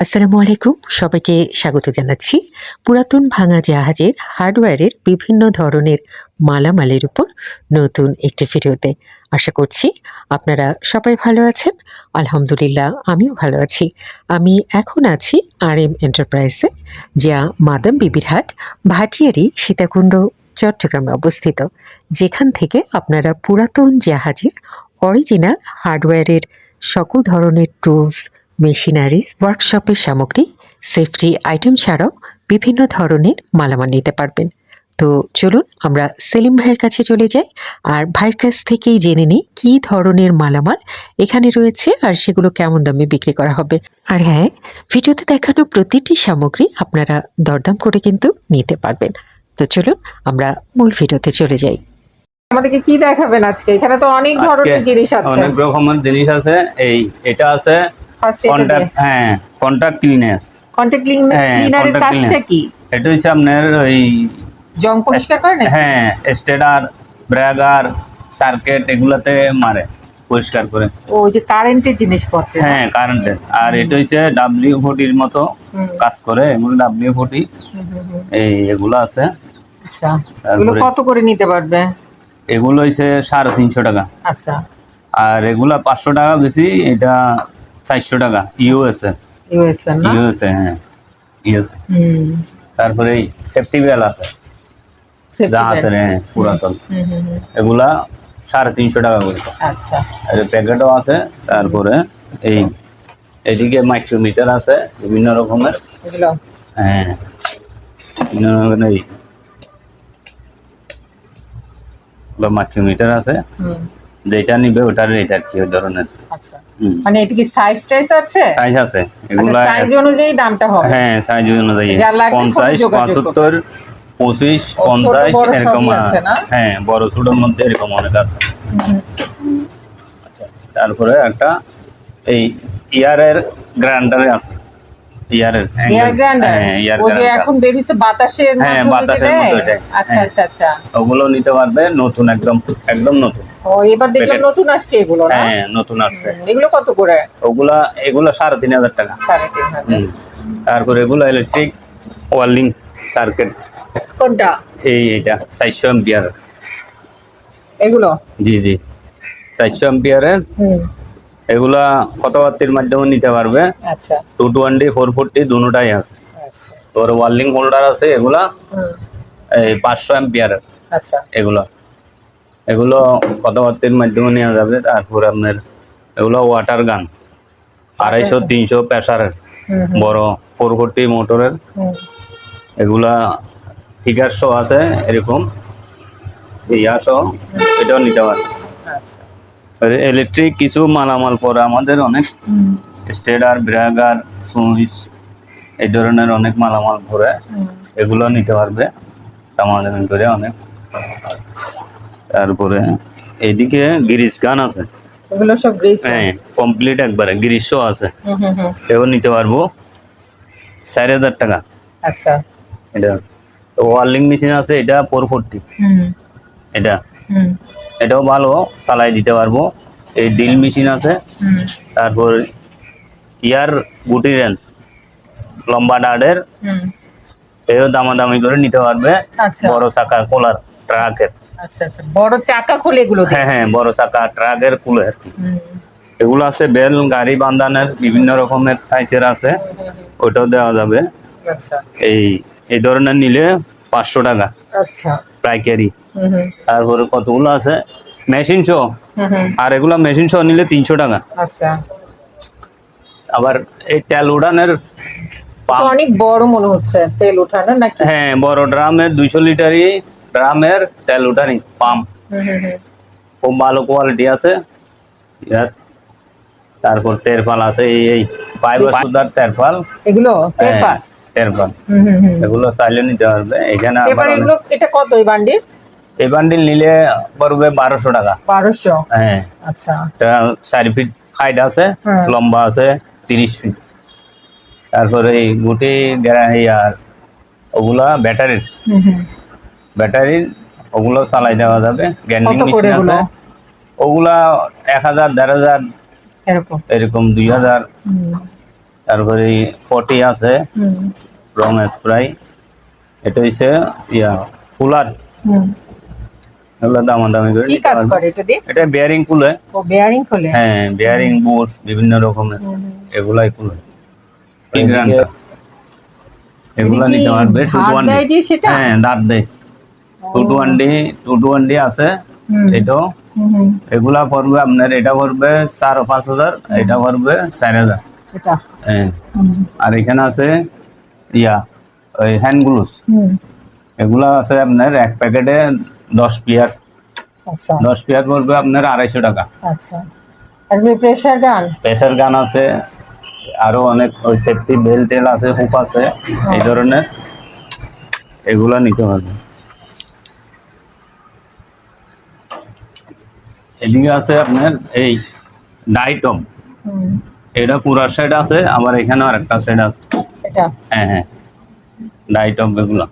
আসসালামু আলাইকুম। সবাইকে স্বাগত জানাচ্ছি। পুরাতন ভাঙা জাহাজের হার্ডওয়্যারের বিভিন্ন ধরনের মালামালের উপর নতুন একটি ভিডিওতে আশা করছি আপনারা সবাই ভালো আছেন। আলহামদুলিল্লাহ, আমিও ভালো আছি। আমি এখন আছি আর এম এন্টারপ্রাইজে, যা মাদাম বিবির হাট, ভাটিয়ারি, সীতাকুণ্ড, চট্টগ্রামে অবস্থিত, যেখান থেকে আপনারা পুরাতন জাহাজের অরিজিনাল হার্ডওয়্যারের সকল ধরনের টুলস মেশিনারিজ ওয়ার্কশপের সামগ্রী সেফটি আইটেম ছাড়াও বিভিন্ন ধরনের মালামাল নিতে পারবেন। তো চলুন আমরা সেলিম ভাইয়ের কাছে চলে যাই আর ভাইয়ের কাছ থেকেই জেনে নিই কী ধরনের মালামাল এখানে রয়েছে আর সেগুলো কেমন দামে বিক্রি করা হবে। আর হ্যাঁ ভিডিওতে দেখানো প্রতিটি সামগ্রী আপনারা দরদাম করে কিন্তু নিতে পারবেন। তো চলুন আমরা মূল ভিডিওতে চলে যাই। আমাদেরকে কি দেখাবেন আজকে? এখানে তো অনেক ধরনের জিনিস আছে। অনেক রকমের জিনিস আছে। এই এটা আছে কন্টাক্ট হ্যাঁ কন্টাক্ট ক্লিনার কন্টাক্ট ক্লিনারের কাজটা কি? এটা হচ্ছে আপনার ওই জং পরিষ্কার করে হ্যাঁ স্টেডার ব্র্যাগার সার্কিট এগুলাতে মারে পরিষ্কার করে। ও যে কারেন্টের জিনিসপত্র। হ্যাঁ কারেন্টের। আর এটা হচ্ছে ডাব্লিউ ফোর্টির মতো কাজ করে এগুলো ডাব্লিউ ফোর্টি। এই এগুলো আছে। আচ্ছা এগুলো কত করে নিতে পারবে? এগুলো হচ্ছে সাড়ে তিনশো টাকা। আচ্ছা। আর এগুলা পাঁচশো টাকা বেশি এটা চারশো টাকা ইউএসএ। ইউএসএ না? ইউএসএ হ্যাঁ ইউএসএ। হুম। তারপরে সেফটি বেল আছে। যা আছে হ্যাঁ পুরাতন। হুম, হুম, হুম। এগুলা সাড়ে তিনশো টাকা করে। আচ্ছা। আর প্যাকেটও আছে তারপরে এই এদিকে মাইক্রোমিটার আছে বিভিন্ন রকমের। এগুলো? হ্যাঁ বিভিন্ন রকমের মাইক্রোমিটার আছে। হুম। যেটা নিবে ওটার রেট আর কি ওই ধরনের। আচ্ছা। মানে এটা কি সাইজ টাইজ আছে? সাইজ আছে। আচ্ছা এগুলা সাইজ অনুযায়ী দামটা হবে। হ্যাঁ সাইজ অনুযায়ী। যার লাগবে ফোনে পঞ্চাশ যোগাযোগ করবে। পঁচাত্তর পঁচিশ ছোট পঞ্চাশ এরকম আছে না? হ্যাঁ বড় ছোটোর মধ্যে এরকম অনেক আছে। আচ্ছা তারপরে একটা এই ইয়ারের গ্রাইন্ডারে আছে। ইয়ারের গ্রাইন্ডার হ্যাঁ যে এখন বের হইছে বাতাসের হ্যাঁ, বাতাসের আচ্ছা হ্যাঁ। আচ্ছা আচ্ছা। ওগুলো নিতে পারবে নতুন একদম একদম নতুন। ও এবার দেখলাম নতুন আসছে এগুলো না? হ্যাঁ নতুন আসছে। এগুলো কত করে? ওগুলা এগুলো সাড়ে তিন হাজার টাকা। সাড়ে তিন হাজার। তারপরে এগুলো ইলেকট্রিক ওয়ার্লিং সার্কিট কোনটা? এই এটা চারশো এম্পিয়ার এগুলো? জি জি। চারশো এম্পিয়ারের এগুলা কথাবার্তির মাধ্যমে নিতে পারবে। আচ্ছা। টু টোয়েন্টি ফোর ফোরটি দুটাই আছে। আচ্ছা। তোর ওয়ার্লিং হোল্ডার আছে এগুলা এই পাঁচশো এম্পিয়ারের আচ্ছা। এগুলো। এগুলো কথাবার্তির মাধ্যমে নেওয়া যাবে তারপর আপনার এগুলো ওয়াটার গান আড়াইশো তিনশো প্রেসারের হুম হুম, বড় ফোর ফোরটি মোটরের এগুলা ফিগার শো আছে এরকম। ইয়া সহ এটাও নিতে পারে আচ্ছা ইলেকট্রিক কিছু মালামাল পরে আমাদের অনেক স্টেডার ব্রাগার সুইচ এই ধরনের অনেক মালামাল পরে এগুলো নিতে পারবে। দামাদামি করে অনেক। তারপরে এইদিকে গিরিশ গান আছে। এগুলো সব গ্রেস হ্যাঁ কমপ্লিট একবারে গিরিশও আছে। এও নিতে পারব। চার হাজার টাকা। আচ্ছা। এটা তো ওয়ার্লিং মেশিন আছে এটা ফোর ফোরটি এটা। এটাও ভালো চালাই দিতে পারব। এই ডিল মেশিন আছে। তারপর ইয়ার গুটি রেঞ্জ লম্বা ডাডের। এও দামাদামি করে নিতে পারবে। আচ্ছা। বড় চাকা কোলার ট্রাকের। আচ্ছা আচ্ছা। বড় চাকা খোলে এগুলো হ্যাঁ হ্যাঁ বড় চাকা ট্রাকের কুলে আর কি। এগুলো আছে বেল গাড়ি বান্ধানের বিভিন্ন রকমের সাইজের আছে। ওটাও দেওয়া যাবে। আচ্ছা। এই এই ধরনের নিলে পাঁচশো টাকা। আচ্ছা। পাইকারি। তারপরে কতগুলো আছে? মেশিন শো আর এগুলো মেশিন শো নিলে তিনশো টাকা। আচ্ছা। আবার এই তেল উড়ানের অনেক বড় মনে হচ্ছে তেল উঠানো নাকি? হ্যাঁ বড় ড্রামের দুইশো লিটারই ড্রামের তেল উঠানি পাম্প। খুব ভালো কোয়ালিটি আছে। তারপর তেরপাল আছে এই এই। ফাইবার সুদার তেরপাল। এগুলো? হ্যাঁ, তেরপাল? হুম এগুলো চাইলে নিতে পারবে। এখানে এগুলো এটা কত এই বান্ডি এই বান্ডিল নিলে পড়বে বারোশো টাকা। বারোশো? হ্যাঁ। আচ্ছা। চারি ফিট হাইট আছে লম্বা আছে তিরিশ ফিট। তারপরে এই গুটি আর ওগুলা ব্যাটারির। ব্যাটারির ওগুলো চালাই দেওয়া যাবে। গ্যান্ডিং মেশিন আছে। ওগুলা এক হাজার দেড় হাজার এরকম। দুই হাজার। তারপরে ফর্টি আছে। রং স্প্রাই এটা হচ্ছে ইয়া হুম। এগুলো দামাদামি করে কি কাজ করে এটা দিয়ে? এটা বেয়ারিং খুলে। ও বেয়ারিং খোলে? হ্যাঁ বেয়ারিং বুশ বিভিন্ন রকমের। এগুলাই খুলে। এগুলা নিতে পারবে টু ধার ওয়ান দেয় সেটা? হ্যাঁ দাঁত দেয়। Two two one D two two one D আছে। এটাও। এগুলা পড়বে আপনার এটা পড়বে চার পাঁচ হাজার এটা পড়বে চার হাজার। হ্যাঁ। আর এখানে আছে ইয়া ওই হ্যান্ড গ্লুস এগুলা আছে আপনার এক প্যাকেটে দশ পিয়ার। আচ্ছা। দশ পিয়ার পড়বে আপনার আড়াইশো টাকা। আচ্ছা। আর প্রেসার গান প্রেশার গান আছে আরও অনেক ওই সেফটি বেল টেল আছে হুপ আছে এই ধরনের। এগুলা নিতে পারবে এদিকে আছে আপনার এই ডাইটম এটা পুরা সেট আছে আবার এখানেও আরেকটা সেট আছে। এটা? হ্যাঁ হ্যাঁ। ডাইটম এগুলো।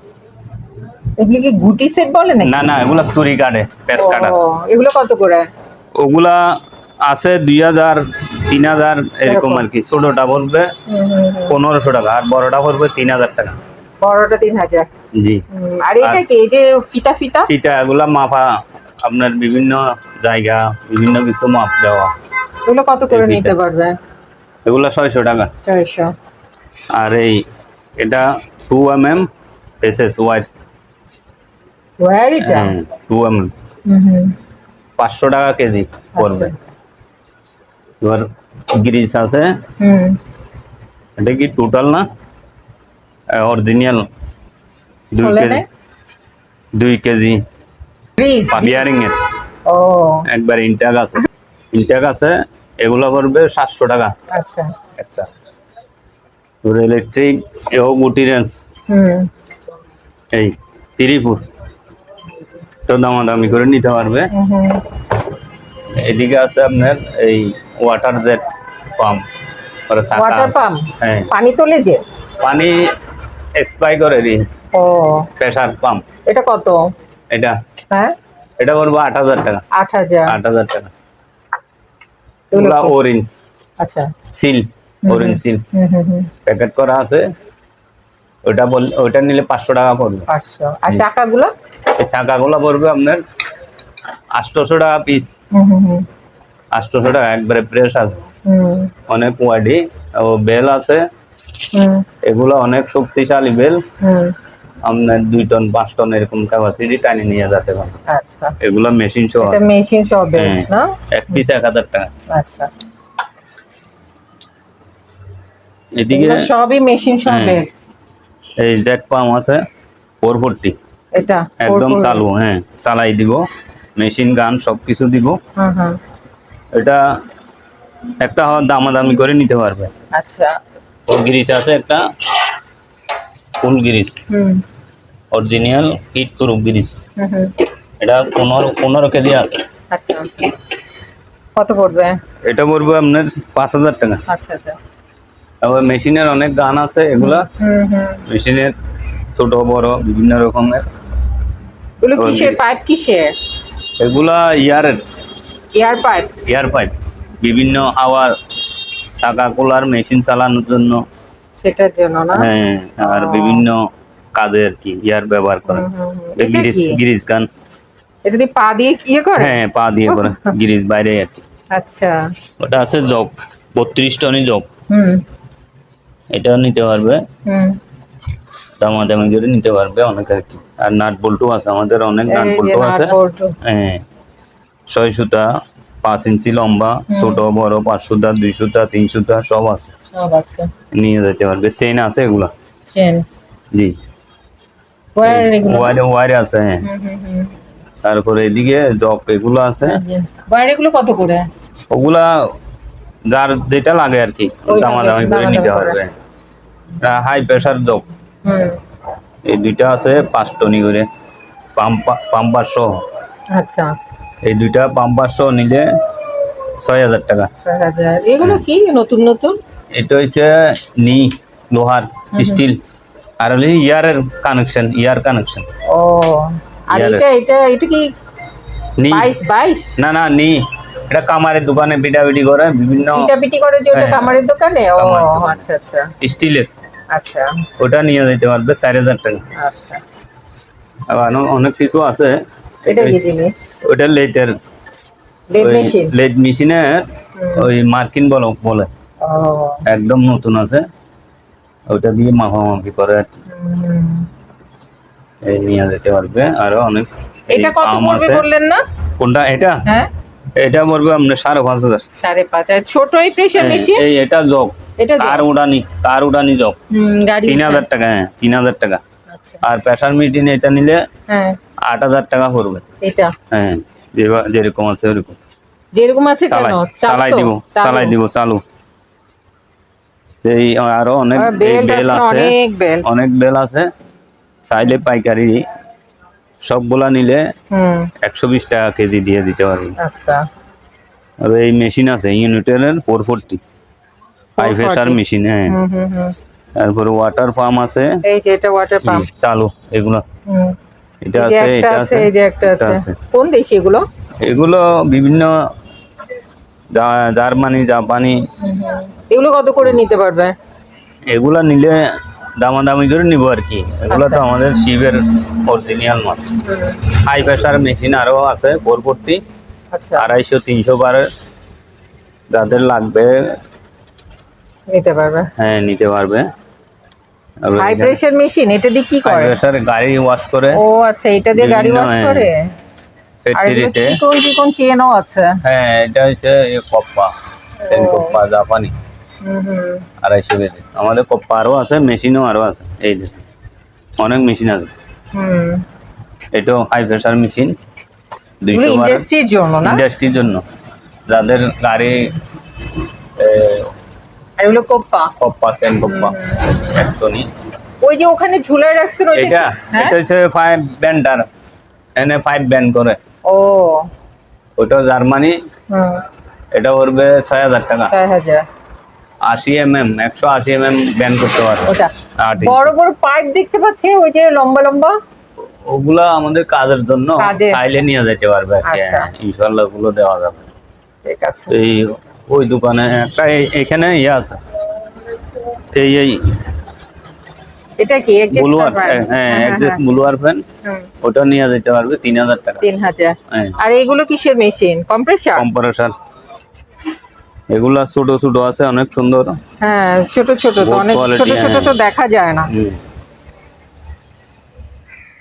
এগুলো কি গুটি সেট বলে নাকি? না না এগুলো চুরি কাটে পেস কাটার এগুলো কত করে? ওগুলা আছে দুই হাজার তিন হাজার এরকম। আর কি। ছোটটা পড়বে। পনেরোশো টাকা আর বড়টা পড়বে তিন হাজার টাকা। বড়টা তিন হাজার। জি। আর এটা কি এই যে ফিতা ফিতা? এটা এগুলা মাপা আপনার বিভিন্ন জায়গা বিভিন্ন কিছু মাপ দেওয়া। এগুলো কত করে নিতে পারবে? এগুলা ছয়শো টাকা। ছয়শো। আর এই এটা two M M S S Y two M হুম। পাঁচশো টাকা কেজি পড়বে। আচ্ছা। এবার গ্রিস আছে। এটা কি টোটাল না? অরিজিনাল দুই কেজি। দুই কেজি। বিয়ারিং এর। একবার ইনটাক আছে। ইনটাক আছে এগুলো পড়বে সাতশো টাকা। আচ্ছা। একটা। ইলেকট্রিক এও গুটি রেঞ্জ এই তিরিপুর। দামাদামি করে নিতে পারবে। এদিকে আছে আপনার এই water jet pump water pump হ্যাঁ। পানি তোলে যে? পানি স্প্রাই করে রি ও। প্রেসার পাম্প এটা কত? এটা? হ্যাঁ? এটা পড়ব আট হাজার টাকা। আট হাজার। আট হাজার টাকা। ওরিন আচ্ছা। সিল ওরিন সিল প্যাকেট করা আছে। ওইটা বল ওইটা নিলে পাঁচশো টাকা পড়বে। পাঁচশো। আর চাকাগুলো? চাকাগুলো পড়বে আপনার আটশোশো টাকা পিস হুম হুম হুম। আটশোশো টাকা একবারে প্রেস আছে। হুম। অনেক ওয়াডি ও বেল আছে। হুম। এগুলো অনেক শক্তিশালী বেল হুম। আপনার দুই টন পাঁচ টন এরকম ক্যাপাসিটি টানে নিয়ে যেতে পারে আচ্ছা। এগুলো মেশিন সহ এটা আছে। মেশিন সব হ্যাঁ। না? এক পিস এক হাজার টাকা। আচ্ছা। এদিকে সবই মেশিন সব হ্যাঁ। এই জেট পাম্প আছে ফোর ফোরটি এটা একদম চালু হ্যাঁ চালাই দিব মেশিন গান সব কিছু দিব এটা একটা দামাদামি করে নিতে পারবে। আচ্ছা। ও গ্রিস আছে একটা ফুল হুম। অরিজিনাল গ্রিস হুম হুম। এটা পনেরো পনেরো কেজি আছে। আচ্ছা। কত পড়বে? এটা পড়বে আপনার পাঁচ হাজার টাকা। আচ্ছা আচ্ছা। তারপর মেশিনের অনেক গান আছে এগুলা মেশিনের ছোট বড় বিভিন্ন রকমের। এগুলো কিসের পাইপ কিসের? এগুলা ইয়ারের। Air pipe? Air pipe. বিভিন্ন হাওয়ার চাকা কোলার মেশিন চালানোর জন্য। সেটার জন্য না? হ্যাঁ আর বিভিন্ন কাজে আর কি ইয়ার ব্যবহার করে। গিরিস গিরিস গান। এটা দিয়ে পা দিয়ে ইয়ে করে? হ্যাঁ পা দিয়ে করে গিরিস বাইরে আর কি। আচ্ছা। ওটা আছে জগ বত্রিশ টনই জগ হুম। এটাও নিতে পারবে। দামাদামি করে নিতে পারবে অনেক আর কি। আর নাট বল্টু আছে আমাদের অনেক নাট বল্টু আছে। হ্যাঁ। ছয় সুতা পাঁচ ইঞ্চি লম্বা ছোট বড় পাঁচ সুতা দুই সুতা তিন সুতা সব আছে। নিয়ে যেতে পারবে। চেন আছে এগুলা? জি। ওয়ার? ওয়ারে আছে হ্যাঁ। তারপরে এদিকে জব এগুলো আছে। ওয়ার এগুলো কত করে? ওগুলা যার যেটা লাগে আর কি দামাদামি করে নিতে। পারবে হাই প্রেসার জব হুম। এই দুইটা আছে পাঁচ টনি করে। পাম্পা পাম্পার সহ আচ্ছা। এই দুইটা পাম্পার সহ নিলে ছয় হাজার টাকা। এগুলো কি? নতুন নতুন? এটা হচ্ছে নি লোহার স্টিল আর হলে ইয়ারের কানেকশন ইয়ার কানেকশন ও আর এটা এটা এটা কি নি। বাইশ বাইশ? না না নি। এটা কামারের দোকানে পিটাপিটি করে বিভিন্ন পিটাপিটি করে যে ওটা হ্যাঁ। কামারের দোকানে? ও আচ্ছা আচ্ছা। স্টিলের। আচ্ছা। ওটা নিয়ে যেতে পারবে চার হাজার টাকা। আচ্ছা। আবার অনেক- কিছু আছে। এটা কি জিনিস? ওইটা লেটের লেদ মেশিন? লেট মেশিনের ওই মার্কিন বলো বলে। একদম নতুন আছে। ওটা দিয়ে মাপামাপি করে আর কি। এই নিয়ে যেতে পারবে। আরও অনেক এটা কত পড়বে বললেন না? কোনটা এটা? হ্যাঁ। এটা পড়বে আপনার সাড়ে পাঁচ হাজার। সাড়ে পাঁচ আর ছোট এই প্রেশার মেশিন এই এটা জগ। এটা কার উড়ানি কার উড়ানি জগ। তিন হাজার টাকা হ্যাঁ তিন হাজার টাকা। আচ্ছা। আর প্রেশার মিটিং এটা নিলে হ্যাঁ। আট হাজার টাকা পড়বে। এটা? হ্যাঁ যেরকম আছে ওরকম। যেরকম আছে কেন? চালাই? দিব চালু। চালাই দিব চালু। এই আরও অনেক বেল আছে আছে। অনেক বেল। অনেক বেল আছে। চাইলে পাইকারি সবগুলা নিলে একশো বিশ টাকা কেজি দিয়ে দিতে পারবে। আচ্ছা। আর এই মেশিন আছে ইউনিটের four forty. High pressure 440 machine হ্যাঁ। তারপরে ওয়াটার পাম্প আছে। এই যে এটা ওয়াটার পাম্প চালু এগুলো। এটা আছে এটা আছে এই যে একটা এটা আছে। আছে। কোন দেশ এগুলো? এগুলো বিভিন্ন জার্মানি জাপানি। এগুলো কত করে নিতে পারবে? এগুলা নিলে দামাদামি করে নিব আর কি। এগুলো তো আচ্ছা। আমাদের শিবের অরিজিনাল মাল হাই প্রেশার মেশিন আরও আছে ফোর ফোরটি আচ্ছা। আড়াইশো তিনশো বারের যাদের লাগবে নিতে পারবে। হ্যাঁ নিতে পারবে। হাই প্রেশার মেশিন এটা দিয়ে কি করে? প্রেশার গাড়ি ওয়াশ করে। ও আচ্ছা এটা দিয়ে গাড়ি ওয়াশ হ্যাঁ, করে? ফ্যাক্টরিতে চিকন চিকন চেনও আছে। হ্যাঁ এটা হচ্ছে কপ্পা ও। কপ্পা জাপানি। আড়াইশো কেজি। আমাদের আছে মেশিনও আরও আছে। এই যে অনেক মেশিন আছে। এটাও হাই মেশিন দুইশো ইন্ডাস্ট্রির জন্য না? ইন্ডাস্ট্রির জন্য। যাদের গাড়ি আর এগুলো কোপ্পা? কপ্পা সেন কপ্পা একটনি ওই যে ওখানে ঝুলায় রাখছেন ওইটা এটা কি? হ্যাঁ? এটা হচ্ছে ফাইভ ব্যান্ডার এনে ফাইভ ব্যান্ড করে। ও। ওটা জার্মানি। এটা করবে ছয় হাজার টাকা। ছয় হাজার। আশি এম এম একশো আশি এম এম ব্যান্ড করতে পারবে। ওটা। বড় বড় পাইপ দেখতে পাচ্ছি ওই যে লম্বা লম্বা? ওগুলা আমাদের কাজের জন্য। চাইলে নিয়ে যেতে পারবে। কি। আচ্ছা। হ্যাঁ, ইনশাল্লাহ ওগুলো দেওয়া যাবে। ঠিক আছে। এই ওই দোকানে একটা এখানে ইয়ে আছে। এই এই এটা কি ব্লুয়ার? হ্যাঁ হ্যাঁ, অ্যাডজাস্ট হ্যাঁ, ফ্যান ওটা নিয়ে যেতে পারবে তিন হাজার টাকা। তিন হাজার। হ্যাঁ। আর এগুলো কিসের মেশিন কম্প্রেসার কম্পারেশন এগুলা ছোট ছোট আছে অনেক সুন্দর। হ্যাঁ ছোট ছোট তো অনেক ছোট ছোট তো হ্যাঁ। দেখা যায় না।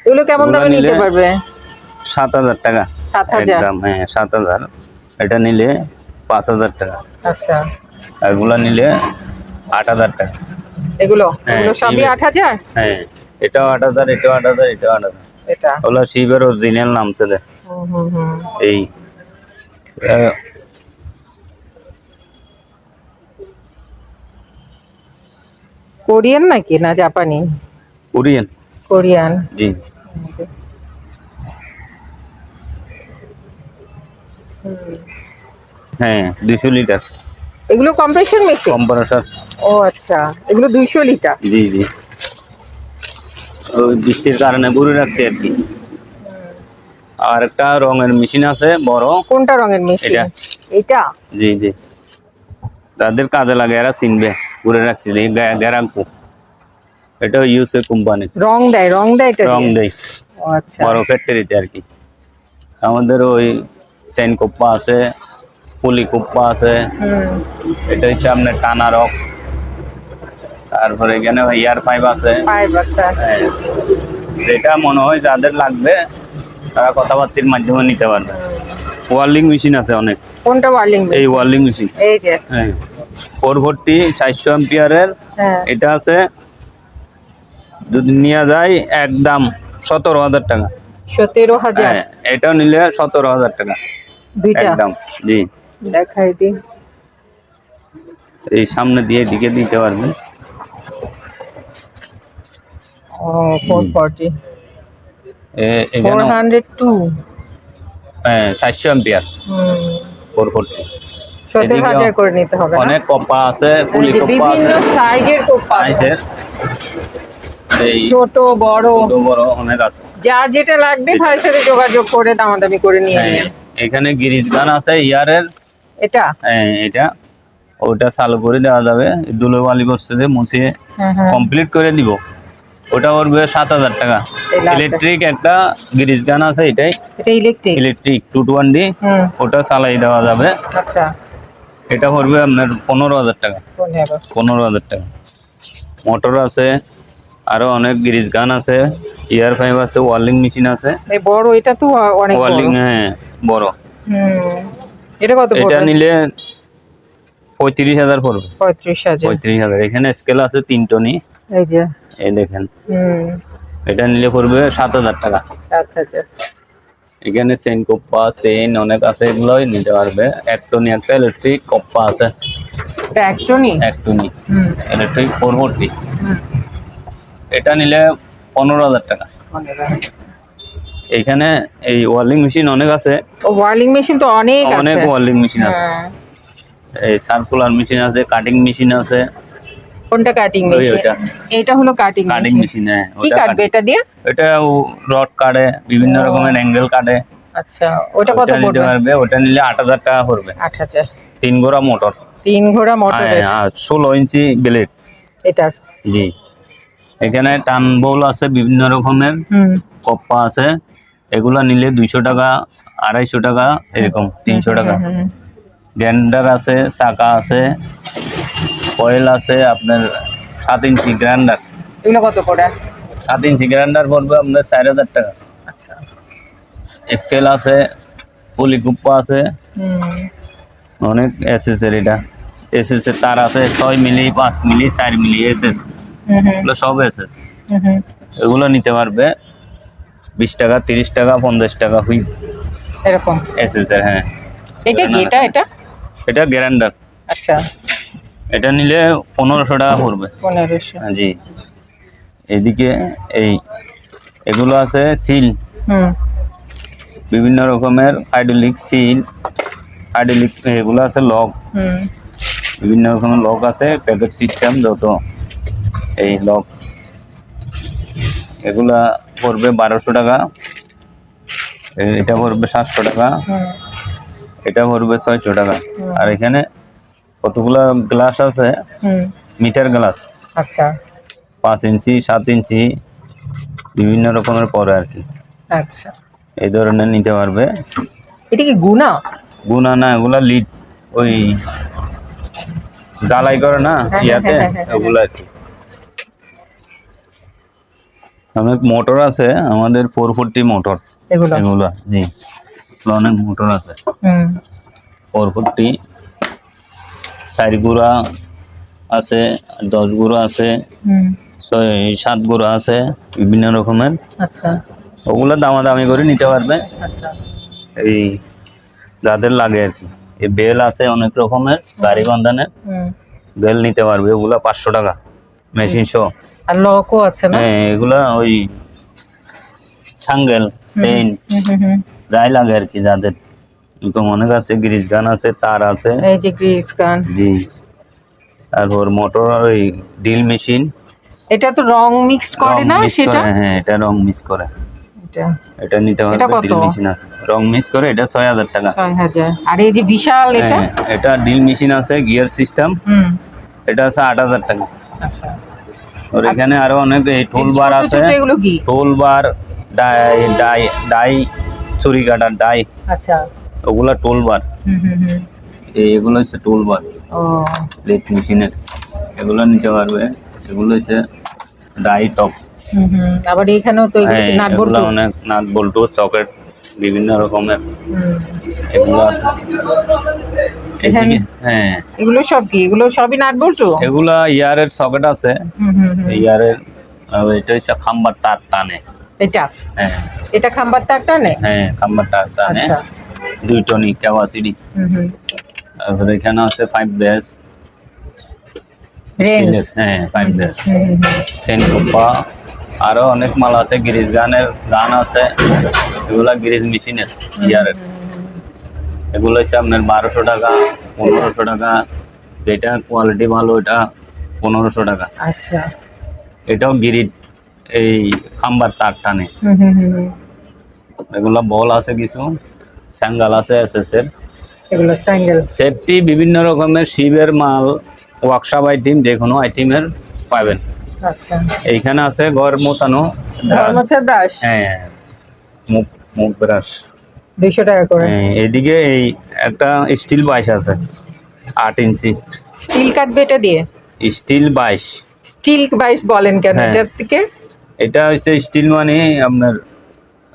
এগুলো কেমন দামে নিতে পারবে? সাত হাজার টাকা। সাত হাজার? একদম হ্যাঁ সাত হাজার। এটা নিলে পাঁচ হাজার টাকা। আচ্ছা। এগুলা নিলে আট হাজার টাকা। এগুলো? হ্যাঁ, এগুলো সবই শিবের। আট হাজার? হ্যাঁ এটাও আট হাজার এটাও আট হাজার এটাও আট হাজার। এটা? ওগুলো শিবের অরিজিনাল নামছে দে হুম হুম হুম। এই কোরিয়ান নাকি না জাপানি? কোরিয়ান। কোরিয়ান। জি। হ্যাঁ দুইশো লিটার। এগুলো কম্প্রেশন মেশিন? কম্পারেশন ও আচ্ছা এগুলো দুইশো লিটার? জি জি। ওই বৃষ্টির কারণে ঘুরে রাখছি আর কি। আর একটা রঙের মেশিন আছে বড়। কোনটা রঙের মেশিন? এটা। এটা? জি জি। তাদের কাজে লাগে এরা চিনবে। ঘুরে রাখছি গ্যারাঙ্কু। এটা ইউসে কোম্পানি রং দেয় রং দেয় এটা রং দেয়? আচ্ছা। বড় ফ্যাক্টরিতে আর কি। আমাদের ওই চেন কোপ্পা আছে পুলি কোপ্পা আছে। এটা হচ্ছে আপনার টানা রক। তারপরে এখানে ইয়ার পাইপ আছে। আচ্ছা। হ্যাঁ। যেটা মনে হয় যাদের লাগবে তারা কথাবার্তির মাধ্যমে নিতে পারবে। ওয়ার্লিং মেশিন আছে অনেক। কোনটা ওয়ার্লিং এই ওয়ার্লিং মেশিন। এই যে। হ্যাঁ। ফোর ফোরটি চারশো এম্পিয়ারের। হ্যাঁ। এটা আছে যদি নেওয়া যায় একদম সতেরো হাজার টাকা। সতেরো হাজার? হ্যাঁ এটাও নিলে সতেরো হাজার টাকা। একদম জি। দেখাই দি এই সামনে দিয়ে দিকে দিতে পারবেন। ও ফোর ফর্টি এ- ফোর এখানে হান্ড্রেড টু হ্যাঁ চারশো এম্পিয়ার ফোর ফোরটি করে নিতে হবে অনেক কপ্পা আছে পুলি আছে। সাইজের কোপ্পা আছে। ছোট বড়। বড় অনেক আছে। যার যেটা লাগবে ভাইয়ের সাথে যোগাযোগ করে দামাদামি করে নিয়ে হ্যাঁ। নিন এখানে গিরিজ গান আছে ইয়ারের। এটা? হ্যাঁ, এটা। ওটা চালু করে দেওয়া যাবে। দুলো বালি বস্তুতে মুছিয়ে হ্যাঁ হ্যাঁ। কমপ্লিট করে দিব। ওটা পড়বে সাত হাজার টাকা। ইলেকট্রিক একটা গিরিজ গান আছে এটাই। এটা ইলেকট্রিক? ইলেকট্রিক টু টোয়েন্টি হুম। ওটা চালাই দেওয়া যাবে। আচ্ছা। এটা পড়বে আপনার পনেরো হাজার টাকা। পনেরো। হাজার টাকা। মোটর আছে আরও অনেক গিরিজ গান আছে। ইয়ার ফাইভ আছে ওয়ার্লিং মেশিন আছে। এই বড় এটা তো অনেক বড়। ওয়ার্লিং হ্যাঁ বড়। হুম। এটা কত এটা নিলে পঁয়ত্রিশ হাজার পড়বে। পঁয়ত্রিশ হাজার। পঁয়ত্রিশ হাজার। এখানে স্কেল আছে তিন টনি এই যে। এই দেখেন। হুম। এটা নিলে পড়বে সাত হাজার টাকা। এখানে চেন কপ্পা চেন অনেক আছে এগুলোই নিতে পারবে। এক টনি একটা ইলেকট্রিক কপ্পা আছে। এটা একজনই এক হুম। ইলেকট্রিক ফোর ফোরটি এটা নিলে পনেরো হাজার টাকা। এখানে এই ওয়ার্লিং মেশিন অনেক আছে। ও ওয়ার্লিং মেশিন তো অনেক অনেক আছে। ওয়ার্লিং মেশিন আছে। হ্যাঁ। এই সার্কুলার মেশিন আছে কাটিং মেশিন আছে। কোনটা কাটিং মেশিন। এটা হলো কাটিং কাটিং মেশিন হ্যাঁ কি কাটবে এটা দিয়ে? এটা রড কাটে বিভিন্ন রকমের অ্যাঙ্গেল কাটে। আচ্ছা ওটা কত পড়বে? পারবে ওটা নিলে আট হাজার টাকা পড়বে। আট হাজার। তিন গোড়া মোটর তিন ঘোড়া মোটরের ষোলো ইঞ্চি ব্লেড এটার? জি। এখানে টান বল আছে বিভিন্ন রকমের। কপ্পা আছে। এগুলা নিলে দুইশো টাকা আড়াইশো টাকা এরকম তিনশো টাকা। হুম, আছে চাকা আছে। কয়েল আছে আপনার সাত ইঞ্চি গ্রাইন্ডার এগুলো কত করে? সাত ইঞ্চি গ্রাইন্ডার পড়বে আপনার চার হাজার টাকা। আচ্ছা। স্কেল আছে পুলি কুপ্পা আছে অনেক এসএস এর এটা। এসএস এর তার আছে ছয় মিলি পাঁচ মিলি চার মিলি এসএস হুম, এগুলো সব এসএস। এগুলো নিতে পারবে বিশ টাকা তিরিশ টাকা পঞ্চাশ টাকা হুই এরকম। এসএস এর হ্যাঁ। এটা কি? এটা এটা? এটা গ্রাইন্ডার আচ্ছা। এটা নিলে পনেরোশো টাকা পড়বে। পনেরোশো। হ্যাঁ, জি। এদিকে এই এগুলো আছে সিল বিভিন্ন রকমের হাইড্রোলিক সিল হাইড্রোলিক এগুলো আছে লক বিভিন্ন রকমের লক আছে প্যাকেট সিস্টেম যত এই লক এগুলা পড়বে বারোশো টাকা। এটা পড়বে সাতশো টাকা। এটা পড়বে ছয়শো টাকা। আর এখানে কতগুলা গ্লাস আছে? মিটার গ্লাস আচ্ছা। পাঁচ ইঞ্চি সাত ইঞ্চি বিভিন্ন রকমের পরে আর কি। আচ্ছা। এই ধরনের নিতে পারবে। এটা কি গুনা? গুনা না এগুলা লিড ওই জ্বালাই করে না হ্যাঁ, ইয়াতে হ্যাঁ, হ্যাঁ, হ্যাঁ। ওগুলা আর কি। অনেক মোটর আছে আমাদের ফোর ফোরটি মোটর এগুলো? এগুলা জি। অনেক মোটর আছে। ফোর ফোরটি চার গুড়া আছে দশ গুড়া আছে ছয় সাত গুড়া আছে বিভিন্ন রকমের। আচ্ছা। ওগুলো দামাদামি করে নিতে পারবে। আচ্ছা। এই যাদের লাগে আর কি। এই বেল আছে অনেক রকমের গাড়ি বান্ধানের বেল নিতে পারবে ওগুলা পাঁচশো টাকা। মেশিন সহ। আর লকও আছে না? হ্যাঁ এগুলা ওই সাঙ্গেল চেইন যাই লাগে আর কি যাদের। এরকম অনেক আছে গ্রিজ গান আছে তার আছে এই যে গ্রিস গান জি তারপর মোটর ওই ডিল মেশিন এটা তো রং মিক্স করে না সেটা? হ্যাঁ এটা রং মিস করে। এটা। এটা নিতে কত? ডিল মেশিন আছে। রং মিস করে এটা ছয় হাজার টাকা। ছয় হাজার। আর এই যে বিশাল এটা? হ্যাঁ এটা ডিল মেশিন আছে গিয়ার সিস্টেম। হুম। এটা আছে আট হাজার টাকা। আচ্ছা। ওর এখানে আরও অনেক এই টুল বার আছে। Tool bar die die die ছুরি কাটার ডাই। আচ্ছা। ওগুলা টোল বার এগুলো হচ্ছে টোল বার ও। লেট মেশিনের এগুলো নিতে পারবে। এগুলো হচ্ছে ডাই টপ আবার এখানেও তো হ্যাঁ নাট বল্টু অনেক নাট বল্টু সকেট বিভিন্ন রকমের। এগুলো এখানে- হ্যাঁ। এগুলো সব কি? এগুলো সবই নাট বল্টু এগুলা ইয়ারের সকেট আছে। হুম হুম হুম। ইয়ারের এটা হচ্ছে খাম্বার তার টানে। এটা? হ্যাঁ। এটা খাম্বার তারটা নে হ্যাঁ খাম্বার তার টানে। আচ্ছা। দুই টনি ক্যাপাসিটি তারপরে এখানে আছে ফাইভ বেস হ্যাঁ ফাইভ সেন আরও অনেক মাল আছে গিরিজ গানের গান আছে। এগুলা মেশিনের ইয়ারের। এগুলো হচ্ছে আপনার বারোশো টাকা পনেরোশো টাকা। যেটা কোয়ালিটি ভালো ওটা পনেরোশো টাকা। আচ্ছা। এটাও গিরিজ এই খাম্বার তার টানে। এগুলা বল আছে কিছু? স্যাঙ্গাল আছে এসএস এর। এগুলো স্যাঙ্গেল সেফটি বিভিন্ন রকমের শিবের মাল ওয়ার্কশপ আইটেম যে কোনো আইটেমের পাবেন। আচ্ছা। এইখানে আছে ঘর মোছানো ব্রাশ হ্যাঁ মুখ মুখ ব্রাশ দুইশো টাকা করে। হ্যাঁ, এদিকে এই একটা স্টিল বাইশ আছে আট ইঞ্চি। স্টিল কাটবে এটা দিয়ে? স্টিল বাইশ। স্টিল বাইশ বলেন কেন? হ্যাঁ। এটার থেকে? এটা হচ্ছে স্টিল মানে আপনার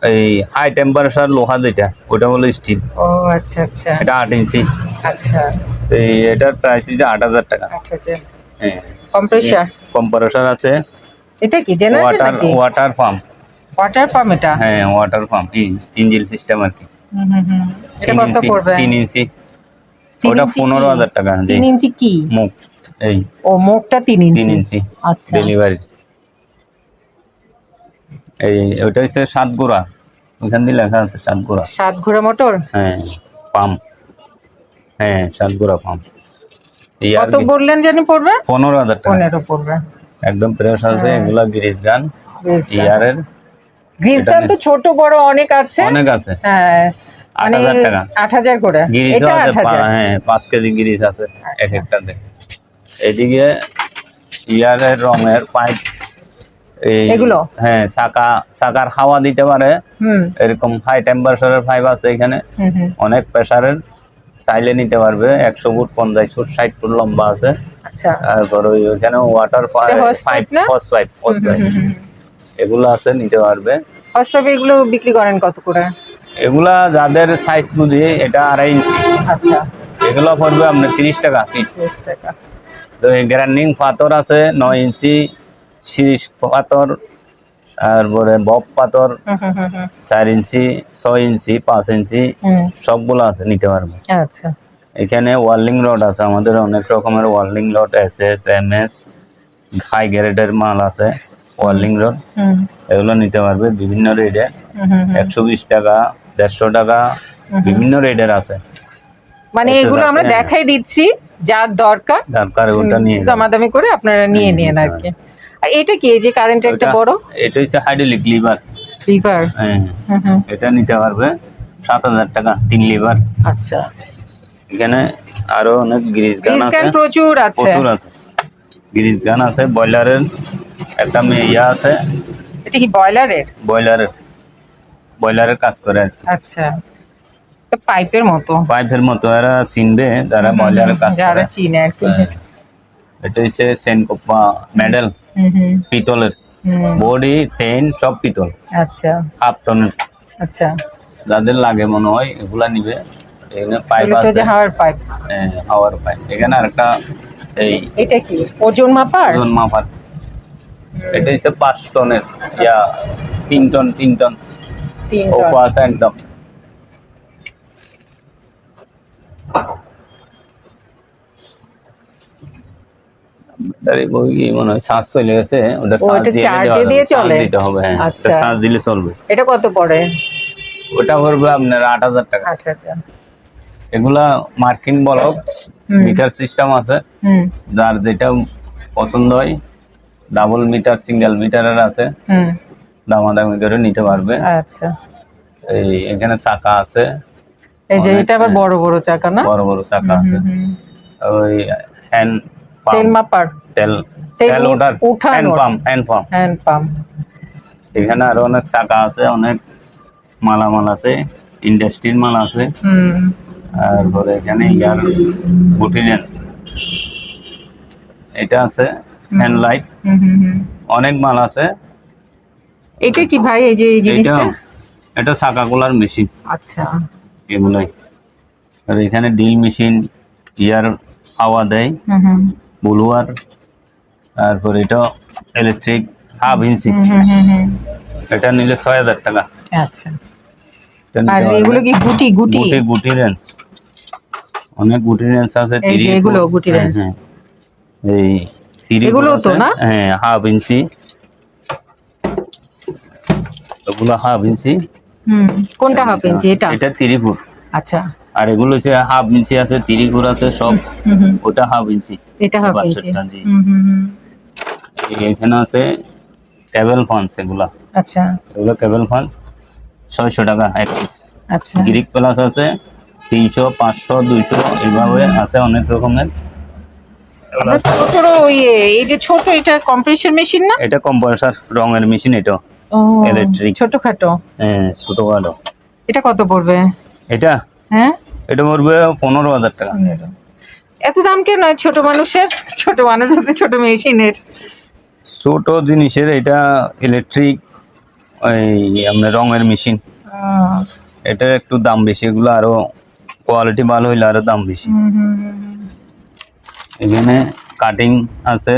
এই হাই টেম্পারেচার লোহা যেটা ওটা হলো স্টিল ও আচ্ছা আচ্ছা। এটা আট ইঞ্চি আচ্ছা। এই এটার প্রাইস হচ্ছে আট হাজার টাকা। হ্যাঁ। কম্প্রেসার কম্পারেশর আছে। এটা কি generator water water pump water pump এটা? হ্যাঁ ওয়াটার পাম্প ইঞ্জিন সিস্টেম আর কি। হুম, হুম। এটা কত ইঞ্চি পড়বে? তিন ইঞ্চি ওটা ইঞ্চি পনেরো কি? হাজার টাকা জি। তিন ইঞ্চি কি? মুখ এই। ও মুখটা তিন তিন ইঞ্চি ইঞ্চি আচ্ছা। ডেলিভারি এই ওইটা হচ্ছে সাতগুড়া। ওইখান দিয়ে লেখা আছে সাতগুড়া। সাত ঘোড়া মোটর? হ্যাঁ পাম্প। হ্যাঁ সাতগুড়া পাম্প। কত বললেন জানি পড়বে পনেরো হাজার টাকা। পনেরো পড়বে একদম ফ্রেশ আছে হ্যাঁ। এগুলা গ্রিস গান ইয়ারের। গ্রিস গান তো ছোট বড় অনেক আছে। অনেক আছে। হ্যাঁ আট মানে হাজার টাকা। আট হাজার করে। আছে পা- হ্যাঁ পাঁচ কেজি গিরিজ আছে এক আচ্ছা। একটাতে এদিকে ইয়ারের রঙের পাইপ। এগুলো? হ্যাঁ চাকা চাকার হাওয়া দিতে পারে। এরকম হাই টেম্পারেচারের পাইপ আছে এখানে। অনেক প্রেসারের চাইলে নিতে পারবে। একশো ফুট পঞ্চাশ ফুট ষাট ফুট লম্বা আছে। আচ্ছা। তারপর ওই ওইখানে water pipe hose pipe hose pipe এগুলো আছে নিতে পারবে। হসপাবে এগুলো বিক্রি করেন কত করে? এগুলা যাদের সাইজ বুঝি এটা আড়াই ইঞ্চি। আচ্ছা। এগুলো পড়বে আপনার তিরিশ টাকা তিরিশ টাকা। তো গ্রাইন্ডিং পাথর আছে নয় ইঞ্চি। শীষ পাথর তারপরে বব পাথর চার ইঞ্চি ছয় ইঞ্চি পাঁচ ইঞ্চি সবগুলো আছে নিতে পারবে। আচ্ছা। এখানে ওয়ার্লিং রড আছে আমাদের অনেক রকমের welding rod S S M S high গ্রেডের মাল আছে ওয়ার্লিং রড। এগুলো নিতে পারবে বিভিন্ন রেটে। একশো বিশ টাকা দেড়শো টাকা বিভিন্ন রেটের আছে। মানে এগুলো আমরা দেখাই দিচ্ছি যার দরকার দরকার ওটা নিয়ে দামাদামি করে আপনারা নিয়ে নিন আর কি। আর এটা কি? এই যে কারেন্ট একটা বড়? এটা হচ্ছে হাইড্রোলিক লিভার লিভার হ্যাঁ। এটা নিতে পারবে সাত হাজার টাকা তিন লিভার আচ্ছা। এখানে আরও অনেক গ্রিস গান আছে। প্রচুর আছে। প্রচুর আছে। গ্রিস গান আছে ব্রয়লারের একটা মে- ইয়া আছে। এটা কি বয়লারের ব্রয়লারের ব্রয়লারের কাজ করে আচ্ছা। পাইপের মতো। পাইপের মতো এরা চিনবে যারা বয়লারের কাজ করে। যারা চিনে আর কি। হ্যাঁ। এটা হচ্ছে সেনকোপা মেডেল হুম হুম। পিতলের। বডি চেইন সব পিতল। আচ্ছা। হাফ টনের। আচ্ছা। যাদের লাগে মনে হয় এগুলা নিবে। এখানে পাইপ আছে। যে হাওয়ার পাইপ হ্যাঁ, হাওয়ার পাইপ এখানে আরেকটা এই এটা কি? ওজন মাপার? ওজন মাপার। এটা হচ্ছে পাঁচ টনের। ইয়া তিন টন তিন টন। ও পাঁচ একদম। ব্যাটারি বই মনে হয় শ্বাস চলে গেছে? ওটা ও, দিয়ে দিয়ে চলে? দিতে হবে হ্যাঁ। আচ্ছা। চার্জ দিলে চলবে। এটা কত পড়ে? ওটা পড়বে আপনার আট হাজার টাকা। এগুলা মার্কিন বলক মিটার সিস্টেম আছে। যার যেটা পছন্দ হয় ডাবল মিটার সিঙ্গেল মিটারের আছে। দামাদামি করে নিতে পারবে। আচ্ছা। এই এখানে চাকা আছে। এই যে এটা আবার। বড় বড় চাকা না? বড় বড় চাকা আছে। ওই হ্যান্ড তেল মাপার তেল তেল ওঠার hand pump hand pump hand pump এখানে আরও অনেক চাকা আছে অনেক মালামাল আছে ইন্ডাস্ট্রির মাল আছে। হুম। তারপরে এখানে ইয়ার বুটিলেন্স এটা আছে হ্যান্ড লাইট হুম, হুম, হুম। অনেক মাল আছে। এটা কি ভাই এই যে এই জিনিসটা? এটা চাকাগুলার মেশিন আচ্ছা। এগুলাই। আর এখানে ডিল মেশিন ইয়ার হাওয়া দেয়। হুম হুম। ব্লুয়ার তারপর এটা ইলেকট্রিক হাফ ইঞ্চি। এটা নিলে ছয় হাজার টাকা। আচ্ছা। আর এগুলো কি গুটি গুটি? গুটি গুটি রেঞ্জ। অনেক গুটি রেঞ্জ আছে এগুলো গুটি। হ্যাঁ, রেঞ্জ। হ্যাঁ। এই এগুলোও তো না? হ্যাঁ হাফ ইঞ্চি এগুলো হাফ ইঞ্চি হুম কোনটা হাফ ইঞ্চি এটা? এটা ফুট আচ্ছা। আর এগুলো হচ্ছে হাফ ইঞ্চি আছে ফুট আছে সব ওটা হাফ ইঞ্চি এটা হাফ ইঞ্চি হুম হুম। এখানে আছে টেবিল ফান্স এগুলা। আচ্ছা। এগুলো টেবিল ফান্স ছয়শো টাকা এক পিস আচ্ছা। গ্রিক প্লাস আছে তিনশো পাঁচশো দুইশো এইভাবে আছে অনেক রকমের। ছোট ছোট এই যে ছোট এটা কম্প্রেসার মেশিন না? এটা রঙের মেশিন এটা। ছোটখাটো। হ্যাঁ ছোটখাটো। এটা কত পড়বে? এটা? হ্যাঁ? এটা পড়বে পনেরো হাজার টাকা। এত দাম কেন? ছোট মানুষের ছোট মানুষ হতে ছোট মেশিনের। ছোট জিনিসের এটা ইলেকট্রিক ওই আপনার রঙের মেশিন এটার একটু দাম বেশি এগুলো আরও কোয়ালিটি ভালো হইলে আরও দাম বেশি। এখানে কাটিং আছে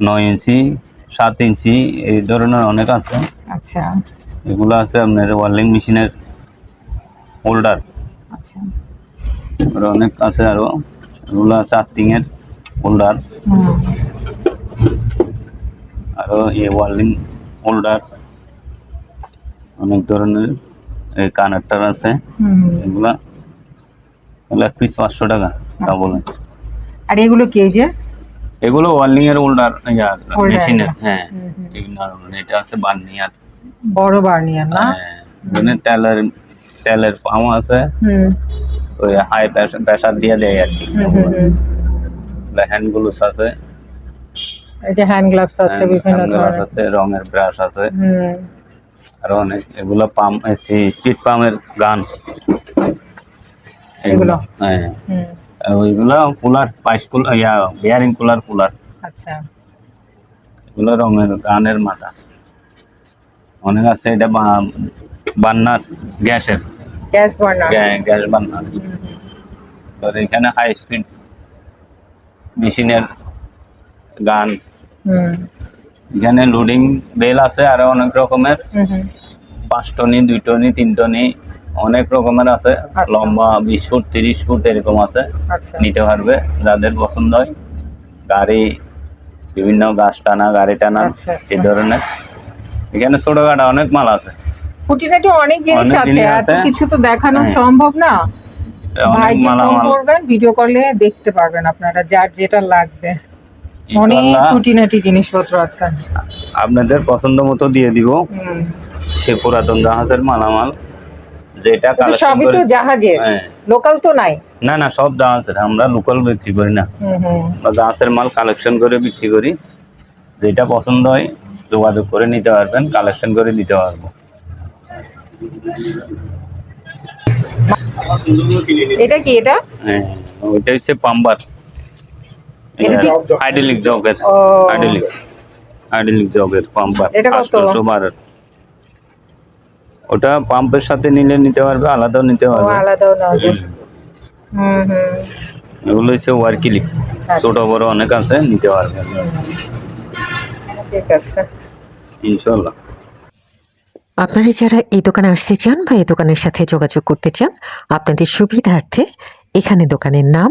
নয় ইঞ্চি সাত ইঞ্চি এই ধরনের অনেক আছে। আচ্ছা। এগুলো আছে আপনার ওয়ার্লিং মেশিনের হোল্ডার আচ্ছা। অনেক আছে আরও। এগুলো আছে আর্থিং এর হোল্ডার হুম, আরও এই ওয়ার্লিং হোল্ডার অনেক ধরনের এই কানেক্টার আছে। এগুলা এগুলো এক পিস পাঁচশো টাকা তা বলে আর এগুলো কি যে? এগুলো ওয়ার্লিং এর হোল্ডার মেশিনের হ্যাঁ। এটা আছে বার্নিয়ার। বড় বার্নিয়ার না? হ্যাঁ এখানে তেলের তেলের পাম্প আছে। ওই হাই প্রেশার দিয়ে দেয় আর কি। হ্যান্ড গ্লুস আছে। এই যে হ্যান্ড গ্লাভস আছে বিভিন্ন ধরনের। আছে রঙের ব্রাশ আছে। হুম। আরও অনেক এগুলো পাম্প স্পিড পাম্পের গান। এগুলো? হ্যাঁ। ওইগুলো কুলার পাইস কুলার ইয়া বিয়ারিং কুলার কুলার আচ্ছা। এগুলো রঙের গানের মাথা। অনেক আছে এটা বান্নার গ্যাসের। Gas burner. গ্যাস বান্নার আর এখানে হাই স্পিড মেশিনের গান। এখানে লোডিং বেল আছে আরও অনেক রকমের। পাঁচ টনি দুই টনি তিন টনি অনেক রকমের আছে। আচ্ছা। লম্বা বিশ ফুট তিরিশ ফুট এরকম আছে। আচ্ছা। নিতে পারবে যাদের পছন্দ হয়। গাড়ি বিভিন্ন গাছ টানা গাড়ি টানা আচ্ছা। এই ধরনের। এখানে ছোটখাটো অনেক মাল আছে। খুঁটিনাটি অনেক জিনিস আছে। এত। কিছু তো দেখানো হ্যাঁ। সম্ভব না। অনেক ভাইকে ফোন করবেন ভিডিও কলে দেখতে পারবেন আপনারা যার যেটা লাগবে। অনেক খুঁটিনাটি জিনিসপত্র আছে। আপনাদের পছন্দ মতো দিয়ে দিব। সে পুরাতন জাহাজের মালামাল যেটা সবই তো জাহাজের। হ্যাঁ। লোকাল তো নাই। না না সব জাহাজের। আমরা লোকাল বিক্রি করি না। জাহাজের মাল কালেকশন করে বিক্রি করি। যেটা পছন্দ হয় যোগাযোগ করে নিতে পারবেন কালেকশন করে দিতে পারব। এটা কি এটা? হ্যাঁ ওইটা হচ্ছে পাম্বার। এটা জগের ও। আইডেলিক আইডেলিক জগের পাম্পার এটা কত? আটশোশো ওটা পাম্পের সাথে নিলে নিতে পারবে আলাদাও নিতে পারবে। আলাদাও না। হুম হুম। এগুলো হচ্ছে ওয়ার্কিলিক ছোট বড় অনেক আছে নিতে পারবে। ঠিক আছে। ইনশাল্লাহ আপনারা যারা এই দোকানে আসতে চান বা এই দোকানের সাথে যোগাযোগ করতে চান আপনাদের সুবিধার্থে এখানে দোকানের নাম